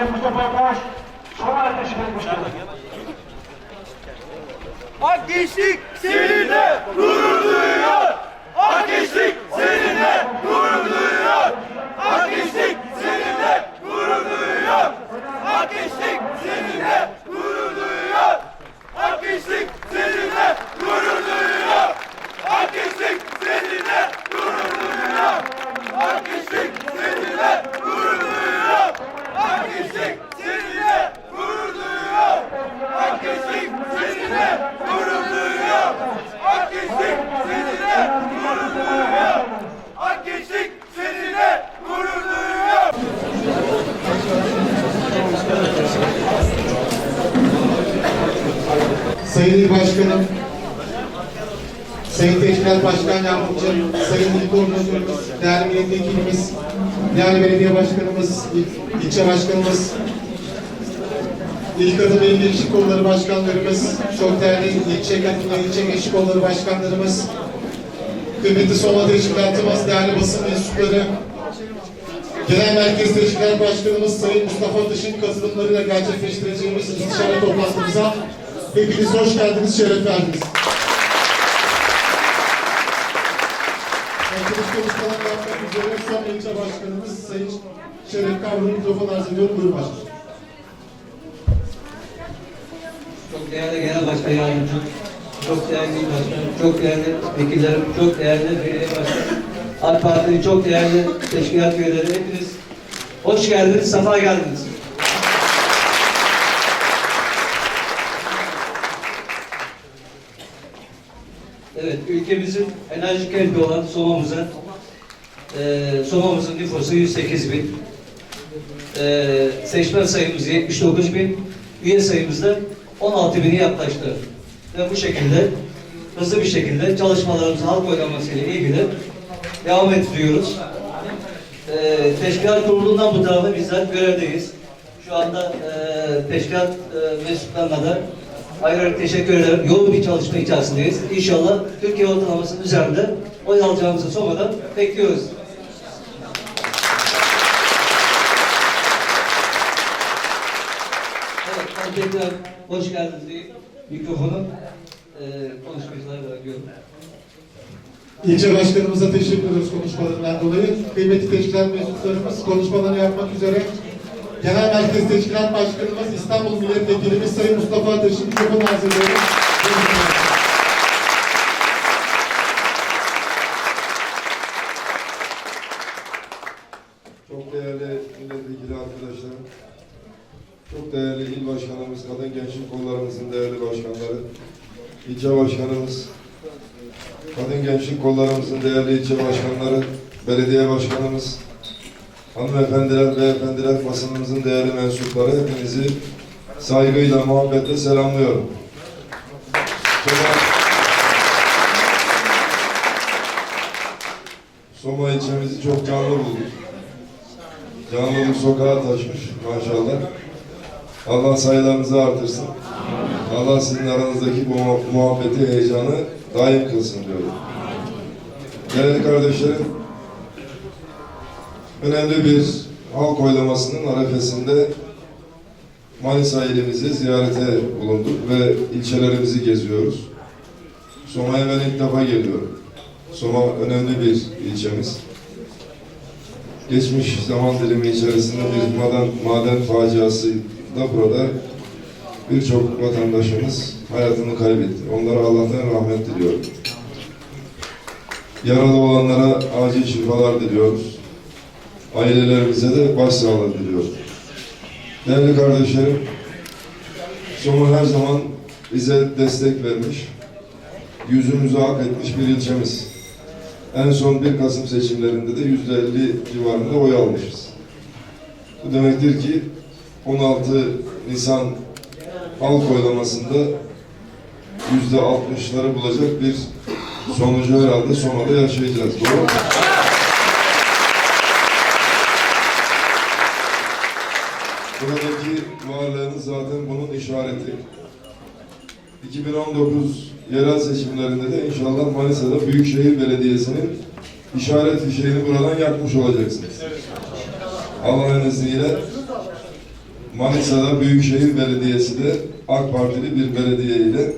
Mustafa seninle gurur duyuyor. Ak seninle gurur duyuyor. Ak seninle gurur duyuyor. Ak gençlik seninle gurur duyuyor. Ak gençlik seninle gurur duyuyor. Ak gençlik seninle gurur duyuyor. Ak gençlik seninle gurur duyuyor. Ak gençlik Sayın İl Başkanım, Sayın Teşkilat Başkan Yardımcım, Sayın İl Koordinatörümüz, değerli milletvekilimiz, değerli belediye başkanımız, il- ilçe başkanımız, İl Kadın ve İl Kolları Başkanlarımız, çok değerli ilçe kadın ilçe gençlik kolları başkanlarımız, kıymetli Soma Teşkilatımız, değerli basın mensupları, Genel Merkez Teşkilat Başkanımız Sayın Mustafa Dış'ın katılımlarıyla gerçekleştireceğimiz istişare toplantımıza hepiniz hoş geldiniz, şeref verdiniz. Açılış konuşmalarını yapmak üzere son ilçe başkanımız Sayın Şeref Kavru'nun mikrofon arz ediyorum. Buyurun başkanım. Çok değerli Genel Başkan Yardımcım, çok değerli İl Başkanım, çok değerli vekillerim, çok değerli belediye başkanım, AK Parti'nin çok değerli teşkilat üyeleri hepiniz hoş geldiniz, safa geldiniz. Evet, ülkemizin enerji kenti olan Soma'mıza, e, Soma'mızın nüfusu 108 bin, e, seçmen sayımız 79 bin, üye sayımız da 16 bini yaklaştı. Ve bu şekilde hızlı bir şekilde çalışmalarımızı halk oylaması ile ilgili devam ettiriyoruz. E, teşkilat kurulundan bu tarafa bizler görevdeyiz. Şu anda e, teşkilat e, mensuplarına da ayrı ayrı teşekkür ederim. Yoğun bir çalışma içerisindeyiz. İnşallah Türkiye ortalamasının üzerinde oy alacağımızı sonradan bekliyoruz. Evet, ben tekrar hoş geldiniz diye mikrofonu e, konuşmacılara bırakıyorum. İlçe başkanımıza teşekkür ediyoruz konuşmalarından dolayı. Kıymetli teşkilat mensuplarımız konuşmalarını yapmak üzere Genel Merkez Teşkilat Başkanımız İstanbul Milletvekilimiz Sayın Mustafa Ateş'in mikrofon arz ediyorum. Buyurun. Çok değerli milletvekili arkadaşlarım, çok değerli il başkanımız, kadın gençlik kollarımızın değerli başkanları, ilçe başkanımız, kadın gençlik kollarımızın değerli ilçe başkanları, belediye başkanımız, hanımefendiler, beyefendiler, basınımızın değerli mensupları hepinizi saygıyla, muhabbetle selamlıyorum. Soma, Soma ilçemizi çok canlı bulduk. Canlılık sokağa taşmış maşallah. Allah sayılarınızı artırsın. Allah sizin aranızdaki bu muha- muhabbeti, heyecanı daim kılsın diyorum. Değerli kardeşlerim, önemli bir halk oylamasının arefesinde Manisa ilimizi ziyarete bulunduk ve ilçelerimizi geziyoruz. Soma'ya ben ilk defa geliyorum. Soma önemli bir ilçemiz geçmiş zaman dilimi içerisinde bir maden, maden faciası da burada birçok vatandaşımız hayatını kaybetti. Onlara Allah'tan rahmet diliyorum. Yaralı olanlara acil şifalar diliyoruz. Ailelerimize de başsağlığı diliyoruz. Değerli kardeşlerim, Soma her zaman bize destek vermiş, yüzümüzü hak etmiş bir ilçemiz. En son 1 Kasım seçimlerinde de yüzde 50 civarında oy almışız. Bu demektir ki 16 Nisan halk oylamasında yüzde 60'ları bulacak bir sonucu herhalde Soma'da yaşayacağız. Doğru mu? Buradaki varlığınız zaten bunun işareti. 2019 yerel seçimlerinde de inşallah Manisa'da Büyükşehir Belediyesi'nin işaret fişeğini buradan yakmış olacaksınız. Allah'ın izniyle Manisa'da Büyükşehir Belediyesi de AK Partili bir belediye ile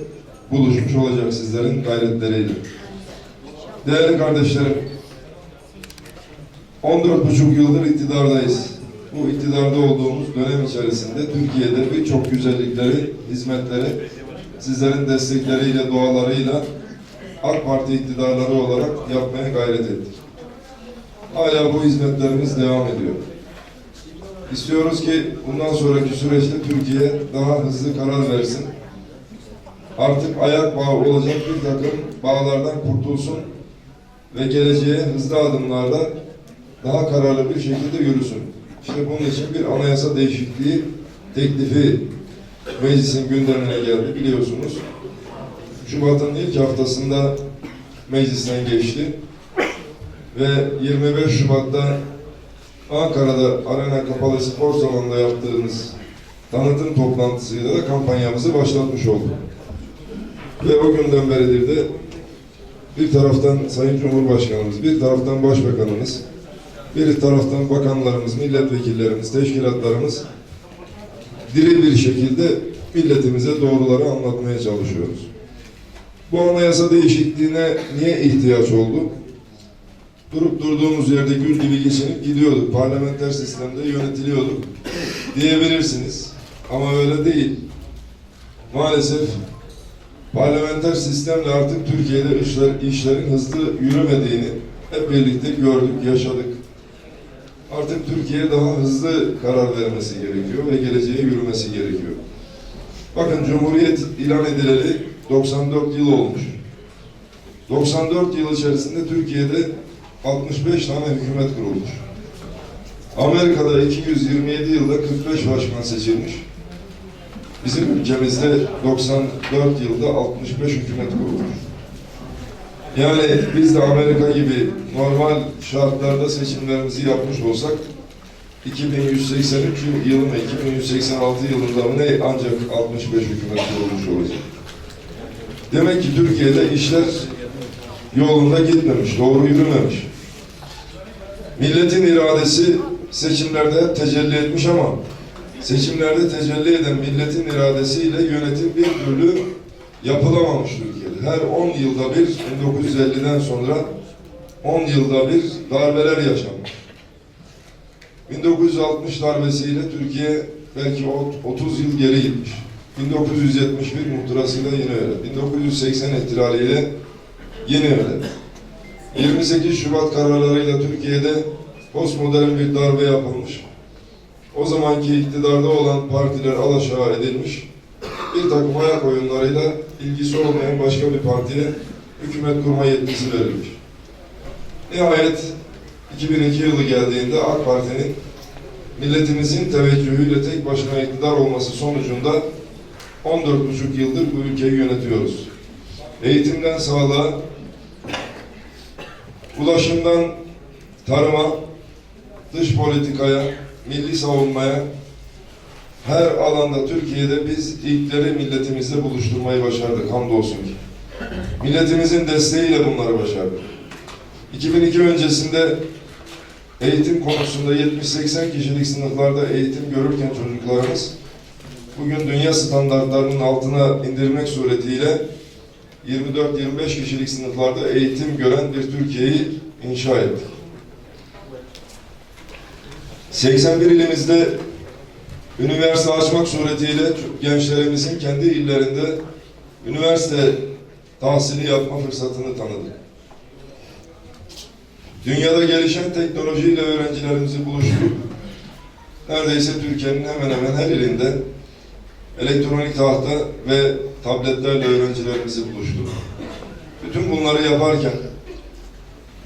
buluşmuş olacak sizlerin gayretleriyle. Değerli kardeşlerim, 14,5 yıldır iktidardayız. Bu iktidarda olduğumuz dönem içerisinde Türkiye'de birçok güzellikleri, hizmetleri sizlerin destekleriyle, dualarıyla AK Parti iktidarları olarak yapmaya gayret ettik. Hala bu hizmetlerimiz devam ediyor. İstiyoruz ki bundan sonraki süreçte Türkiye daha hızlı karar versin. Artık ayak bağı olacak bir takım bağlardan kurtulsun ve geleceğe hızlı adımlarla daha kararlı bir şekilde yürüsün. İşte bunun için bir anayasa değişikliği teklifi meclisin gündemine geldi biliyorsunuz. Şubat'ın ilk haftasında meclisten geçti ve 25 Şubat'ta Ankara'da Arena Kapalı Spor Salonu'nda yaptığımız tanıtım toplantısıyla da kampanyamızı başlatmış olduk. Ve o günden beridir de bir taraftan Sayın Cumhurbaşkanımız, bir taraftan Başbakanımız, bir taraftan bakanlarımız, milletvekillerimiz, teşkilatlarımız diri bir şekilde milletimize doğruları anlatmaya çalışıyoruz. Bu anayasa değişikliğine niye ihtiyaç oldu? Durup durduğumuz yerde gül gibi geçinip gidiyorduk. Parlamenter sistemde yönetiliyorduk diyebilirsiniz. Ama öyle değil. Maalesef parlamenter sistemle artık Türkiye'de işler, işlerin hızlı yürümediğini hep birlikte gördük, yaşadık. Artık Türkiye daha hızlı karar vermesi gerekiyor ve geleceğe yürümesi gerekiyor. Bakın Cumhuriyet ilan edileli 94 yıl olmuş. 94 yıl içerisinde Türkiye'de 65 tane hükümet kurulmuş. Amerika'da 227 yılda 45 başkan seçilmiş. Bizim ülkemizde 94 yılda 65 hükümet kurulmuş. Yani biz de Amerika gibi normal şartlarda seçimlerimizi yapmış olsak 2183 yılı mı 2186 yılında mı ne ancak 65 hükümet kurulmuş olacak. Demek ki Türkiye'de işler yolunda gitmemiş, doğru yürümemiş. Milletin iradesi seçimlerde tecelli etmiş ama seçimlerde tecelli eden milletin iradesiyle yönetim bir türlü yapılamamış Türkiye'de. Her 10 yılda bir, 1950'den sonra 10 yılda bir darbeler yaşanmış. 1960 darbesiyle Türkiye belki o- 30 yıl geri gitmiş. 1971 muhtırasıyla yine öyle. 1980 ihtilaliyle yine öyle. 28 Şubat kararlarıyla Türkiye'de postmodern bir darbe yapılmış. O zamanki iktidarda olan partiler alaşağı edilmiş. Bir takım ayak oyunlarıyla ilgisi olmayan başka bir partiye hükümet kurma yetkisi verilmiş. Nihayet 2002 yılı geldiğinde AK Parti'nin milletimizin teveccühüyle tek başına iktidar olması sonucunda 14,5 yıldır bu ülkeyi yönetiyoruz. Eğitimden sağlığa, ulaşımdan tarıma, dış politikaya, milli savunmaya her alanda Türkiye'de biz ilkleri milletimizle buluşturmayı başardık hamdolsun ki. Milletimizin desteğiyle bunları başardık. 2002 öncesinde eğitim konusunda 70-80 kişilik sınıflarda eğitim görürken çocuklarımız bugün dünya standartlarının altına indirmek suretiyle 24-25 kişilik sınıflarda eğitim gören bir Türkiye'yi inşa ettik. 81 ilimizde üniversite açmak suretiyle gençlerimizin kendi illerinde üniversite tahsili yapma fırsatını tanıdık. Dünyada gelişen teknolojiyle öğrencilerimizi buluşturup neredeyse Türkiye'nin hemen hemen her ilinde elektronik tahta ve tabletlerle öğrencilerimizi buluşturduk. Bütün bunları yaparken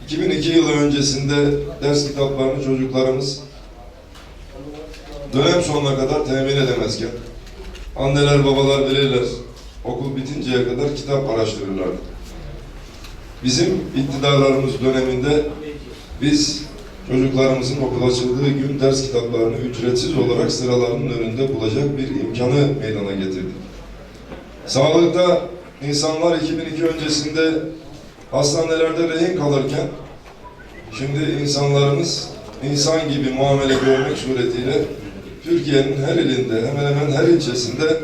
2002 yılı öncesinde ders kitaplarını çocuklarımız dönem sonuna kadar temin edemezken anneler babalar bilirler okul bitinceye kadar kitap araştırırlardı. Bizim iktidarlarımız döneminde biz çocuklarımızın okul açıldığı gün ders kitaplarını ücretsiz olarak sıralarının önünde bulacak bir imkanı meydana getirdik. Sağlıkta insanlar 2002 öncesinde hastanelerde rehin kalırken şimdi insanlarımız insan gibi muamele görmek suretiyle Türkiye'nin her ilinde, hemen hemen her ilçesinde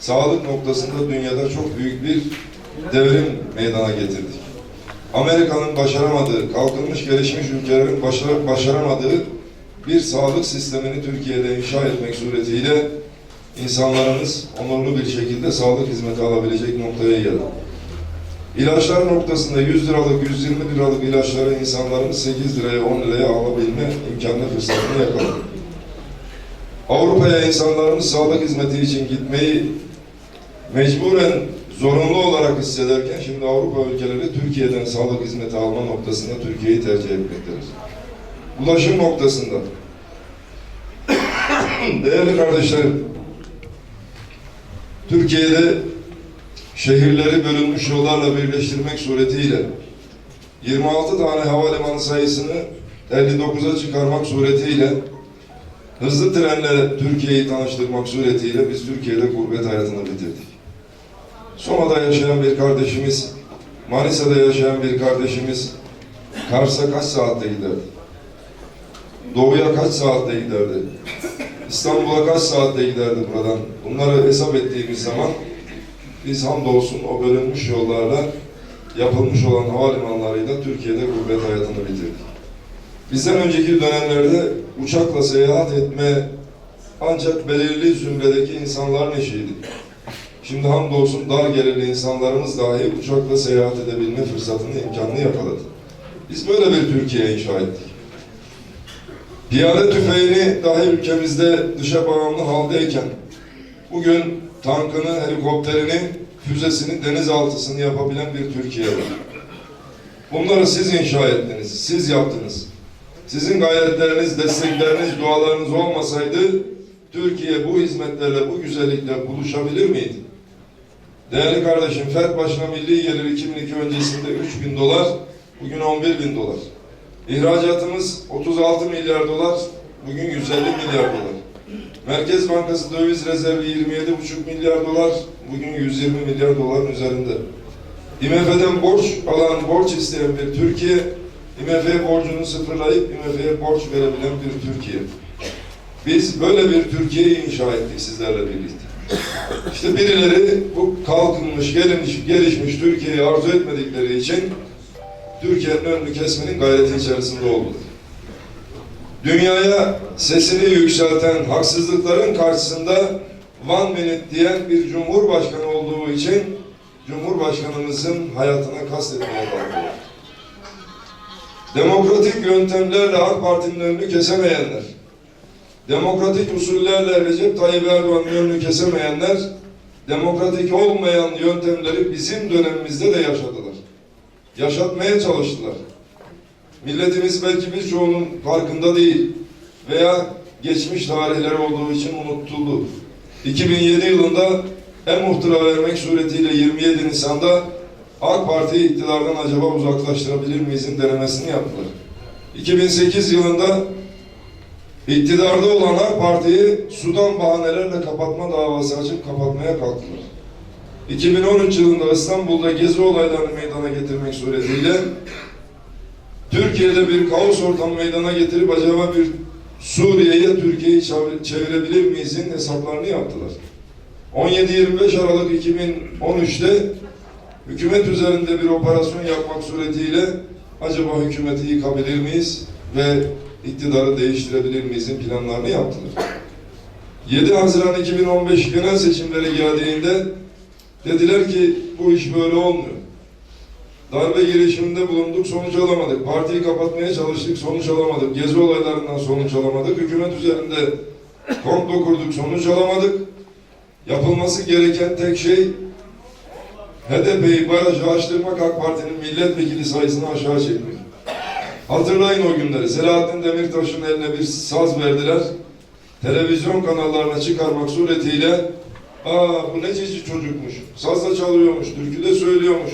sağlık noktasında dünyada çok büyük bir devrim meydana getirdik. Amerika'nın başaramadığı, kalkınmış gelişmiş ülkelerin başara- başaramadığı bir sağlık sistemini Türkiye'de inşa etmek suretiyle insanlarımız onurlu bir şekilde sağlık hizmeti alabilecek noktaya geldi. İlaçlar noktasında 100 liralık, 120 liralık ilaçları insanlarımız 8 liraya, 10 liraya alabilme imkanı fırsatını yakaladı. Avrupa'ya insanlarımız sağlık hizmeti için gitmeyi mecburen zorunlu olarak hissederken şimdi Avrupa ülkeleri Türkiye'den sağlık hizmeti alma noktasında Türkiye'yi tercih etmektedir. Ulaşım noktasında değerli kardeşlerim Türkiye'de şehirleri bölünmüş yollarla birleştirmek suretiyle 26 tane havalimanı sayısını 59'a çıkarmak suretiyle hızlı trenle Türkiye'yi tanıştırmak suretiyle biz Türkiye'de gurbet hayatını bitirdik. Soma'da yaşayan bir kardeşimiz, Manisa'da yaşayan bir kardeşimiz Kars'a kaç saatte giderdi? Doğu'ya kaç saatte giderdi? İstanbul'a kaç saatte giderdi buradan? Bunları hesap ettiğimiz zaman biz hamdolsun o bölünmüş yollarla yapılmış olan havalimanlarıyla Türkiye'de gurbet hayatını bitirdik. Bizden önceki dönemlerde uçakla seyahat etme ancak belirli zümredeki insanların işiydi. Şimdi hamdolsun dar gelirli insanlarımız dahi uçakla seyahat edebilme fırsatını, imkanını yakaladı. Biz böyle bir Türkiye inşa ettik. Piyade tüfeğini dahi ülkemizde dışa bağımlı haldeyken bugün tankını, helikopterini, füzesini, denizaltısını yapabilen bir Türkiye var. Bunları siz inşa ettiniz, siz yaptınız. Sizin gayretleriniz, destekleriniz, dualarınız olmasaydı Türkiye bu hizmetlerle, bu güzellikle buluşabilir miydi? Değerli kardeşim, FED başına milli gelir 2002 öncesinde 3 bin dolar, bugün 11 bin dolar. İhracatımız 36 milyar dolar, bugün 150 milyar dolar. Merkez Bankası döviz rezervi 27,5 milyar dolar, bugün 120 milyar doların üzerinde. IMF'den borç alan, borç isteyen bir Türkiye, IMF borcunu sıfırlayıp IMF'ye borç verebilen bir Türkiye. Biz böyle bir Türkiye'yi inşa ettik sizlerle birlikte. İşte birileri bu kalkınmış, gelişmiş, gelişmiş Türkiye'yi arzu etmedikleri için Türkiye'nin önünü kesmenin gayreti içerisinde oldular. Dünyaya sesini yükselten haksızlıkların karşısında one minute diyen bir cumhurbaşkanı olduğu için Cumhurbaşkanımızın hayatına kastetmeye kalkıyor. Demokratik yöntemlerle AK Parti'nin önünü kesemeyenler, demokratik usullerle Recep Tayyip Erdoğan'ın önünü kesemeyenler, demokratik olmayan yöntemleri bizim dönemimizde de yaşadılar. Yaşatmaya çalıştılar. Milletimiz belki birçoğunun farkında değil veya geçmiş tarihleri olduğu için unutuldu. 2007 yılında en muhtıra vermek suretiyle 27 Nisan'da AK Parti'yi iktidardan acaba uzaklaştırabilir miyizin denemesini yaptılar. 2008 yılında iktidarda olan AK Parti'yi sudan bahanelerle kapatma davası açıp kapatmaya kalktılar. 2013 yılında İstanbul'da gezi olaylarını meydana getirmek suretiyle Türkiye'de bir kaos ortamı meydana getirip acaba bir Suriye'ye Türkiye'yi çevir- çevirebilir miyizin hesaplarını yaptılar. 17-25 Aralık 2013'te hükümet üzerinde bir operasyon yapmak suretiyle acaba hükümeti yıkabilir miyiz ve iktidarı değiştirebilir miyizin planlarını yaptılar. 7 Haziran 2015 genel seçimleri geldiğinde dediler ki bu iş böyle olmuyor. Darbe girişiminde bulunduk, sonuç alamadık. Partiyi kapatmaya çalıştık, sonuç alamadık. Gezi olaylarından sonuç alamadık. Hükümet üzerinde komplo kurduk, sonuç alamadık. Yapılması gereken tek şey HDP'yi barajı açtırmak AK Parti'nin milletvekili sayısını aşağı çekmek. Hatırlayın o günleri. Selahattin Demirtaş'ın eline bir saz verdiler. Televizyon kanallarına çıkarmak suretiyle aa bu ne cici çocukmuş. Sazla çalıyormuş, türkü de söylüyormuş.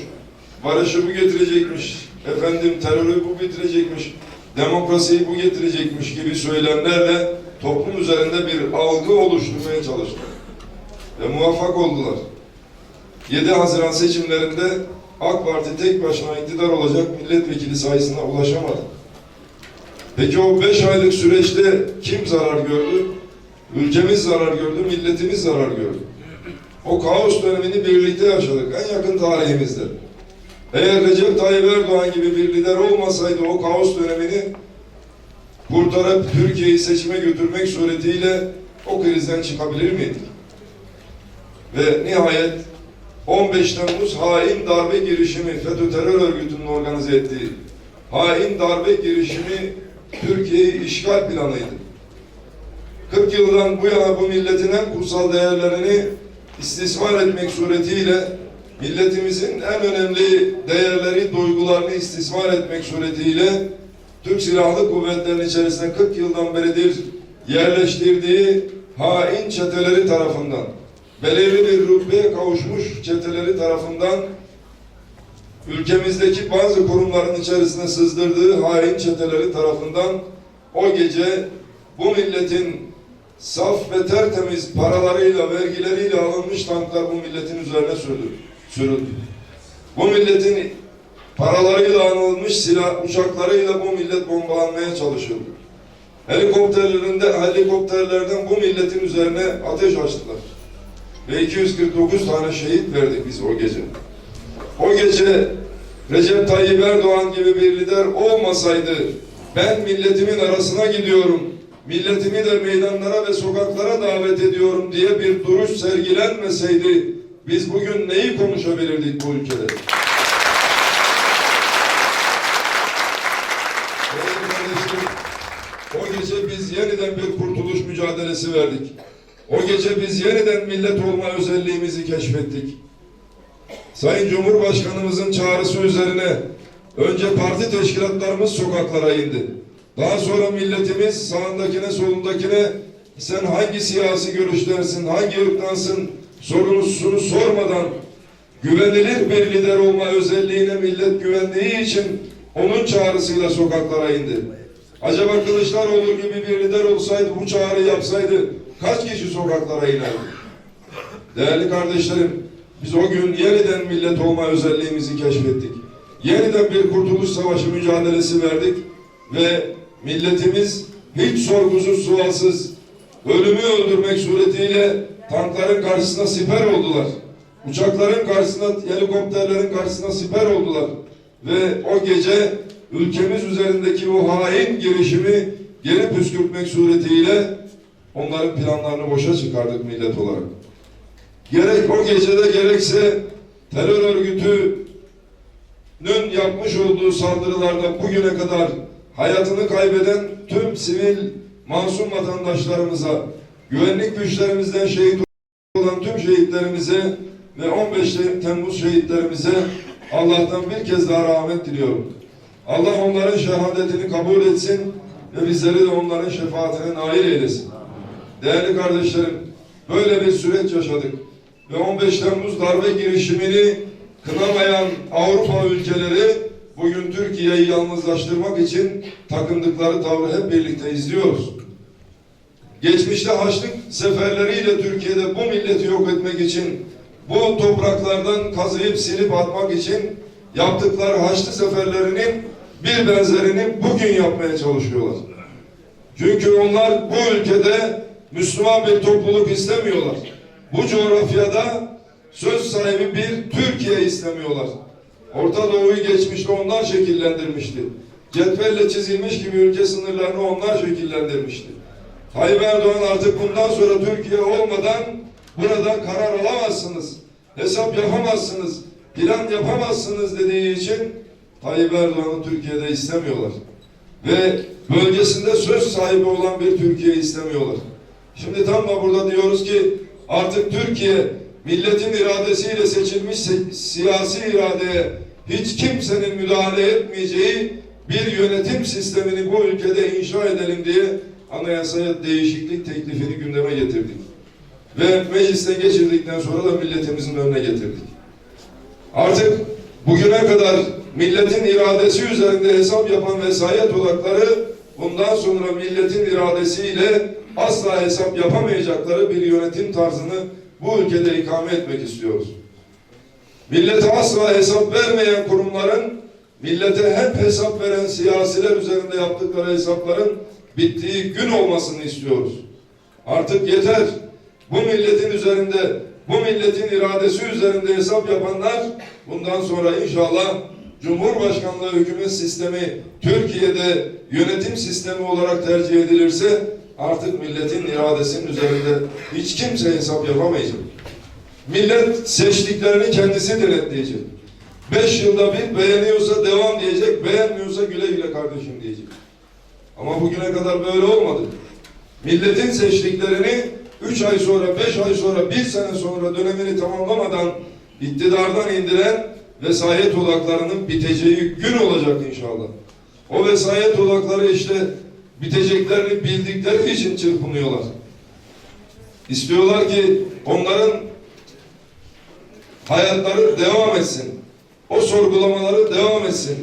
Barışı bu getirecekmiş. Efendim terörü bu bitirecekmiş. Demokrasiyi bu getirecekmiş gibi söylemlerle toplum üzerinde bir algı oluşturmaya çalıştılar. Ve muvaffak oldular. 7 Haziran seçimlerinde AK Parti tek başına iktidar olacak milletvekili sayısına ulaşamadı. Peki o 5 aylık süreçte kim zarar gördü? Ülkemiz zarar gördü, milletimiz zarar gördü. O kaos dönemini birlikte yaşadık en yakın tarihimizde. Eğer Recep Tayyip Erdoğan gibi bir lider olmasaydı o kaos dönemini kurtarıp Türkiye'yi seçime götürmek suretiyle o krizden çıkabilir miydik? Ve nihayet 15 Temmuz hain darbe girişimi FETÖ terör örgütünün organize ettiği hain darbe girişimi Türkiye'yi işgal planıydı. 40 yıldan bu yana bu milletin en kutsal değerlerini istismar etmek suretiyle milletimizin en önemli değerleri, duygularını istismar etmek suretiyle Türk Silahlı Kuvvetleri'nin içerisinde 40 yıldan beridir yerleştirdiği hain çeteleri tarafından, belirli bir rütbeye kavuşmuş çeteleri tarafından ülkemizdeki bazı kurumların içerisine sızdırdığı hain çeteleri tarafından o gece bu milletin saf ve tertemiz paralarıyla, vergileriyle alınmış tanklar bu milletin üzerine sürüldü. Bu milletin paralarıyla alınmış silah uçaklarıyla bu millet bombalanmaya çalışıldı. Helikopterlerinde, helikopterlerden bu milletin üzerine ateş açtılar. Ve 249 tane şehit verdik biz o gece. O gece Recep Tayyip Erdoğan gibi bir lider olmasaydı ben milletimin arasına gidiyorum, milletimi de meydanlara ve sokaklara davet ediyorum diye bir duruş sergilenmeseydi biz bugün neyi konuşabilirdik bu ülkede? O gece biz yeniden bir kurtuluş mücadelesi verdik. O gece biz yeniden millet olma özelliğimizi keşfettik. Sayın Cumhurbaşkanımızın çağrısı üzerine önce parti teşkilatlarımız sokaklara indi. Daha sonra milletimiz sağındakine solundakine sen hangi siyasi görüşlersin, hangi ırktansın sorunusunu sormadan güvenilir bir lider olma özelliğine millet güvendiği için onun çağrısıyla sokaklara indi. Acaba Kılıçdaroğlu gibi bir lider olsaydı bu çağrı yapsaydı kaç kişi sokaklara inerdi? Değerli kardeşlerim, biz o gün yeniden millet olma özelliğimizi keşfettik. Yeniden bir kurtuluş savaşı mücadelesi verdik ve milletimiz hiç sorgusuz sualsız ölümü öldürmek suretiyle tankların karşısına siper oldular. Uçakların karşısına, helikopterlerin karşısına siper oldular. Ve o gece ülkemiz üzerindeki o hain girişimi geri püskürtmek suretiyle onların planlarını boşa çıkardık millet olarak. Gerek o gecede gerekse terör örgütünün yapmış olduğu saldırılarda bugüne kadar hayatını kaybeden tüm sivil masum vatandaşlarımıza, güvenlik güçlerimizden şehit olan tüm şehitlerimize ve 15 Temmuz şehitlerimize Allah'tan bir kez daha rahmet diliyorum. Allah onların şehadetini kabul etsin ve bizleri de onların şefaatine nail eylesin. Değerli kardeşlerim, böyle bir süreç yaşadık ve 15 Temmuz darbe girişimini kınamayan Avrupa ülkeleri bugün Türkiye'yi yalnızlaştırmak için takındıkları tavrı hep birlikte izliyoruz. Geçmişte Haçlık seferleriyle Türkiye'de bu milleti yok etmek için bu topraklardan kazıyıp silip atmak için yaptıkları Haçlı seferlerinin bir benzerini bugün yapmaya çalışıyorlar. Çünkü onlar bu ülkede Müslüman bir topluluk istemiyorlar. Bu coğrafyada söz sahibi bir Türkiye istemiyorlar. Orta Doğu'yu geçmişte onlar şekillendirmişti. Cetvelle çizilmiş gibi ülke sınırlarını onlar şekillendirmişti. Tayyip Erdoğan artık bundan sonra Türkiye olmadan burada karar alamazsınız, hesap yapamazsınız, plan yapamazsınız dediği için Tayyip Erdoğan'ı Türkiye'de istemiyorlar. Ve bölgesinde söz sahibi olan bir Türkiye istemiyorlar. Şimdi tam da burada diyoruz ki artık Türkiye milletin iradesiyle seçilmiş si- siyasi iradeye hiç kimsenin müdahale etmeyeceği bir yönetim sistemini bu ülkede inşa edelim diye anayasaya değişiklik teklifini gündeme getirdik. Ve mecliste geçirdikten sonra da milletimizin önüne getirdik. Artık bugüne kadar milletin iradesi üzerinde hesap yapan vesayet odakları bundan sonra milletin iradesiyle asla hesap yapamayacakları bir yönetim tarzını bu ülkede ikame etmek istiyoruz. Millete asla hesap vermeyen kurumların millete hep hesap veren siyasiler üzerinde yaptıkları hesapların bittiği gün olmasını istiyoruz. Artık yeter. Bu milletin üzerinde, bu milletin iradesi üzerinde hesap yapanlar bundan sonra inşallah Cumhurbaşkanlığı hükümet sistemi Türkiye'de yönetim sistemi olarak tercih edilirse artık milletin iradesinin üzerinde hiç kimse hesap yapamayacak. Millet seçtiklerini kendisi denetleyecek. Beş yılda bir beğeniyorsa devam diyecek, beğenmiyorsa güle güle kardeşim diyecek. Ama bugüne kadar böyle olmadı. Milletin seçtiklerini üç ay sonra, beş ay sonra, bir sene sonra dönemini tamamlamadan iktidardan indiren vesayet odaklarının biteceği gün olacak inşallah. O vesayet odakları işte biteceklerini bildikleri için çırpınıyorlar. İstiyorlar ki onların hayatları devam etsin. O sorgulamaları devam etsin.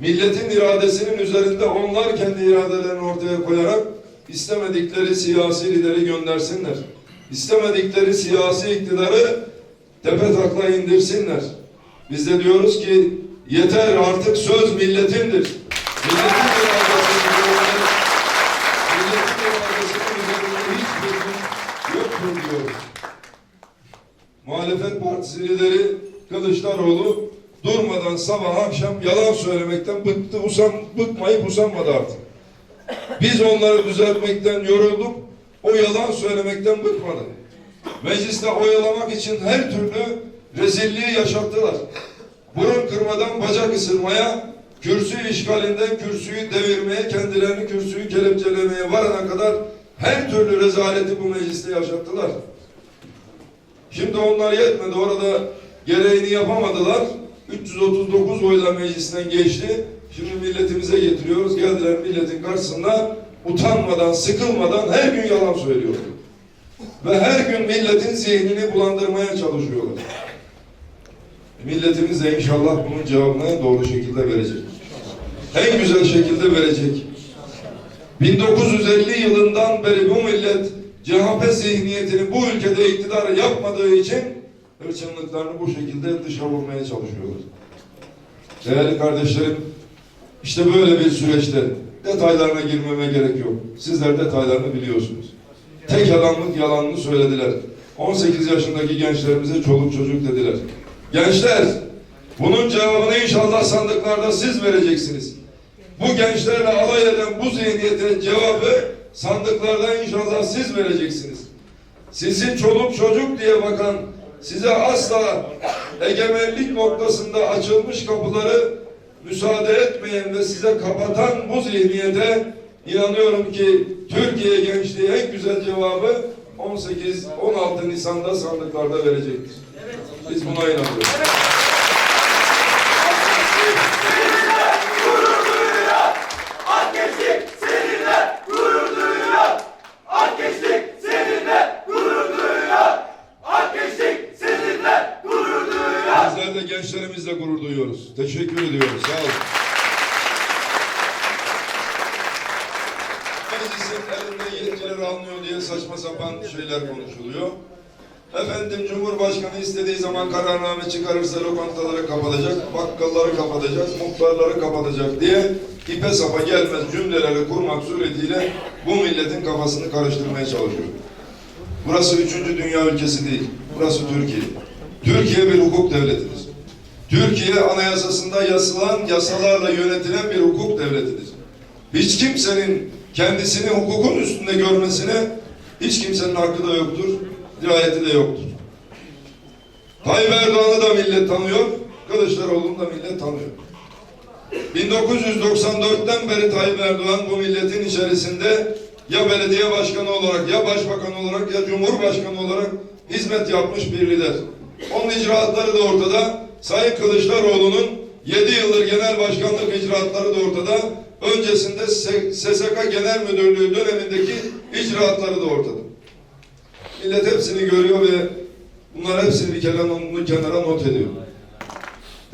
Milletin iradesinin üzerinde onlar kendi iradelerini ortaya koyarak istemedikleri siyasi lideri göndersinler. İstemedikleri siyasi iktidarı tepe takla indirsinler. Biz de diyoruz ki yeter artık söz milletindir. Milletin iradesinin üzerinde, milletin iradesinin üzerinde hiçbir gün yoktur diyoruz. Muhalefet Partisi lideri Kılıçdaroğlu durmadan sabah akşam yalan söylemekten bıktı, usan, bıkmayıp usanmadı artık. Biz onları düzeltmekten yorulduk, o yalan söylemekten bıkmadı. Mecliste oyalamak için her türlü rezilliği yaşattılar. Burun kırmadan bacak ısırmaya, kürsü işgalinden kürsüyü devirmeye, kendilerini kürsüyü kelepçelemeye varana kadar her türlü rezaleti bu mecliste yaşattılar. Şimdi onlar yetmedi. Orada gereğini yapamadılar. 339 oyla meclisten geçti. Şimdi milletimize getiriyoruz. Geldiler milletin karşısında utanmadan, sıkılmadan her gün yalan söylüyorlar. Ve her gün milletin zihnini bulandırmaya çalışıyorlar. Milletimiz de inşallah bunun cevabını doğru şekilde verecek. En güzel şekilde verecek. 1950 yılından beri bu millet CHP zihniyetini bu ülkede iktidar yapmadığı için hırçınlıklarını bu şekilde dışa vurmaya çalışıyorlar. Değerli kardeşlerim, işte böyle bir süreçte detaylarına girmeme gerek yok. Sizler detaylarını biliyorsunuz. Tek adamlık yalanını söylediler. 18 yaşındaki gençlerimize çoluk çocuk dediler. Gençler, bunun cevabını inşallah sandıklarda siz vereceksiniz. Bu gençlerle alay eden bu zihniyete cevabı sandıklarda inşallah siz vereceksiniz. Sizi çoluk çocuk diye bakan, size asla egemenlik noktasında açılmış kapıları müsaade etmeyen ve size kapatan bu zihniyete inanıyorum ki Türkiye gençliği en güzel cevabı 18-16 Nisan'da sandıklarda verecektir. Biz buna inanıyoruz. Akgeçlik seninle gurur duyuyor. Akgeçlik seninle gurur duyuyor. Akgeçlik seninle gurur duyuyor. Bizler de gençlerimizle gurur duyuyoruz. Teşekkür ediyoruz. Sağ olun. Meclisin elinde yetkileri almıyor diye saçma sapan şeyler konuşuluyor. Efendim Cumhurbaşkanı istediği zaman kararname çıkarırsa lokantaları kapatacak, bakkalları kapatacak, muhtarları kapatacak diye ipe sapa gelmez cümleleri kurmak suretiyle bu milletin kafasını karıştırmaya çalışıyor. Burası üçüncü dünya ülkesi değil. Burası Türkiye. Türkiye bir hukuk devletidir. Türkiye anayasasında yazılan yasalarla yönetilen bir hukuk devletidir. Hiç kimsenin kendisini hukukun üstünde görmesine hiç kimsenin hakkı da yoktur, dirayeti de yoktur. Tayyip Erdoğan'ı da millet tanıyor, Kılıçdaroğlu'nu da millet tanıyor. 1994'ten beri Tayyip Erdoğan bu milletin içerisinde ya belediye başkanı olarak, ya başbakan olarak, ya cumhurbaşkanı olarak hizmet yapmış bir lider. Onun icraatları da ortada. Sayın Kılıçdaroğlu'nun 7 yıldır genel başkanlık icraatları da ortada. Öncesinde SSK Genel Müdürlüğü dönemindeki icraatları da ortada. Millet hepsini görüyor ve bunlar hepsini bir kenara, kenara not ediyor.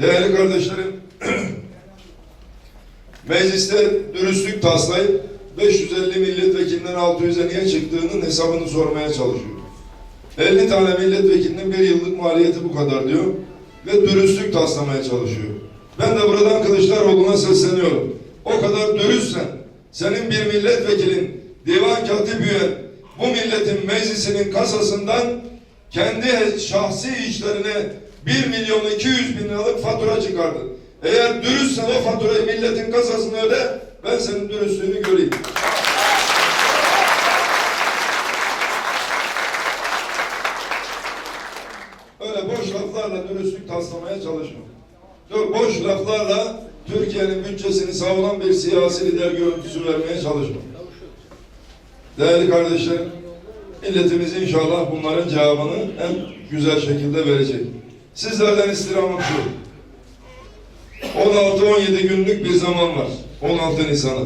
Değerli kardeşlerim, Mecliste dürüstlük taslayıp 550 milletvekilinden 600'e niye çıktığının hesabını sormaya çalışıyor. 50 tane milletvekilinin bir yıllık maliyeti bu kadar diyor ve dürüstlük taslamaya çalışıyor. Ben de buradan Kılıçdaroğlu'na sesleniyorum. O kadar dürüstsen, senin bir milletvekilin, divan katibi üyen, bu milletin meclisinin kasasından kendi şahsi işlerine 1 milyon 200 bin liralık fatura çıkardı. Eğer dürüstsen o faturayı milletin kasasına öde, ben senin dürüstlüğünü göreyim. Öyle boş laflarla dürüstlük taslamaya çalışma. Yok boş laflarla Türkiye'nin bütçesini savunan bir siyasi lider görüntüsü vermeye çalışma. Değerli kardeşlerim, milletimiz inşallah bunların cevabını en güzel şekilde verecek. Sizlerden istirhamım şu. 16-17 günlük bir zaman var. 16 Nisan'a.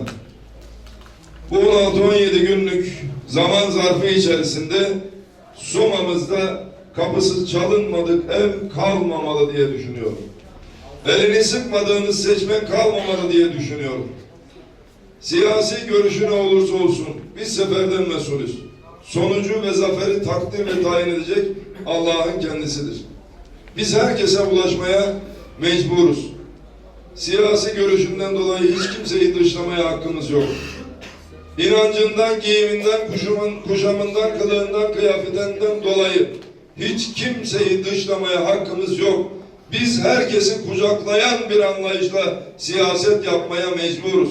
Bu 16-17 günlük zaman zarfı içerisinde Soma'mızda kapısı çalınmadık ev kalmamalı diye düşünüyorum. Elini sıkmadığınız seçmen kalmamalı diye düşünüyorum. Siyasi görüşü ne olursa olsun biz seferden mesulüz. Sonucu ve zaferi takdir ve tayin edecek Allah'ın kendisidir. Biz herkese ulaşmaya mecburuz. Siyasi görüşünden dolayı hiç kimseyi dışlamaya hakkımız yok. İnancından, giyiminden, kuşamın, kuşamından, kılığından, kıyafetinden dolayı hiç kimseyi dışlamaya hakkımız yok. Biz herkesi kucaklayan bir anlayışla siyaset yapmaya mecburuz.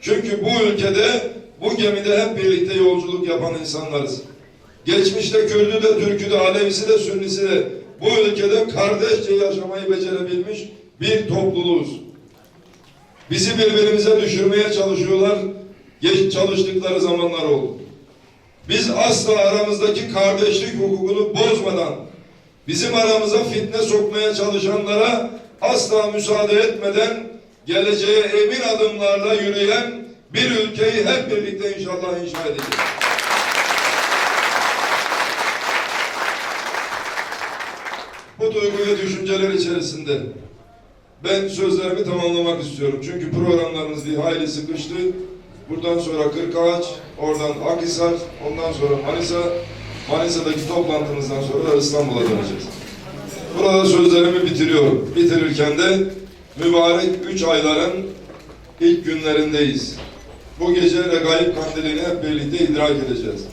Çünkü bu ülkede, bu gemide hep birlikte yolculuk yapan insanlarız. Geçmişte Kürdü de, Türkü de, Alevisi de, Sünnisi de bu ülkede kardeşçe yaşamayı becerebilmiş bir topluluğuz. Bizi birbirimize düşürmeye çalışıyorlar. Geç çalıştıkları zamanlar oldu. Biz asla aramızdaki kardeşlik hukukunu bozmadan, bizim aramıza fitne sokmaya çalışanlara asla müsaade etmeden geleceğe emin adımlarla yürüyen bir ülkeyi hep birlikte inşallah inşa edeceğiz. Bu duygu ve düşünceler içerisinde ben sözlerimi tamamlamak istiyorum. Çünkü programlarımız bir hayli sıkıştı. Buradan sonra Kırkağaç, oradan Akhisar, ondan sonra Manisa, Manisa'daki toplantımızdan sonra da İstanbul'a döneceğiz. Burada sözlerimi bitiriyorum. Bitirirken de mübarek üç ayların ilk günlerindeyiz. Bu gece Regaib Kandili'ni hep birlikte idrak edeceğiz.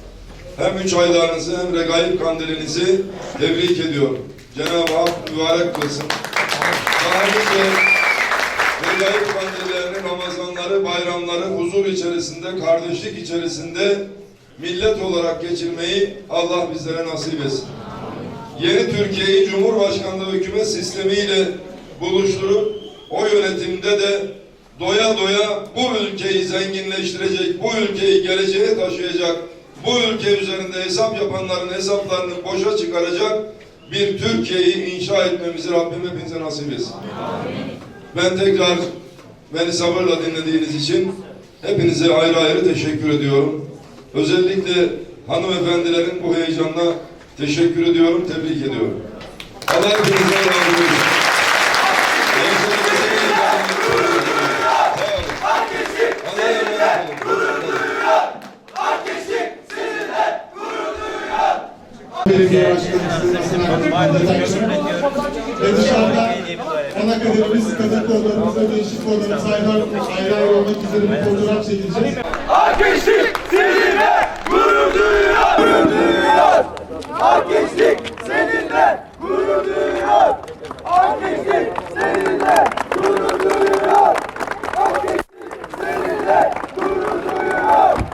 Hem üç aylarınızı hem Regaib Kandilinizi tebrik ediyorum. Cenab-ı Hak mübarek kılsın. Daha nice Regaib Kandillerini, Ramazanları, bayramları huzur içerisinde, kardeşlik içerisinde millet olarak geçirmeyi Allah bizlere nasip etsin. Yeni Türkiye'yi Cumhurbaşkanlığı hükümet sistemiyle buluşturup o yönetimde de doya doya bu ülkeyi zenginleştirecek, bu ülkeyi geleceğe taşıyacak, bu ülke üzerinde hesap yapanların hesaplarını boşa çıkaracak bir Türkiye'yi inşa etmemizi Rabbim hepinize nasip etsin. Ben tekrar beni sabırla dinlediğiniz için hepinize ayrı ayrı teşekkür ediyorum. Özellikle hanımefendilerin bu heyecanla teşekkür ediyorum, tebrik ediyorum. Allah hepinize razı olsun. Belediye Başkanı Ve dışarıda ana kadar biz kazak odalarımızda değişik odalarımız ayrı ayrı olmak üzere bir fotoğraf çekileceğiz. Ateşlik seninle gurur duyuyor. Gurur duyuyor. Ateşlik seninle gurur duyuyor. Ateşlik seninle gurur duyuyor. Ateşlik seninle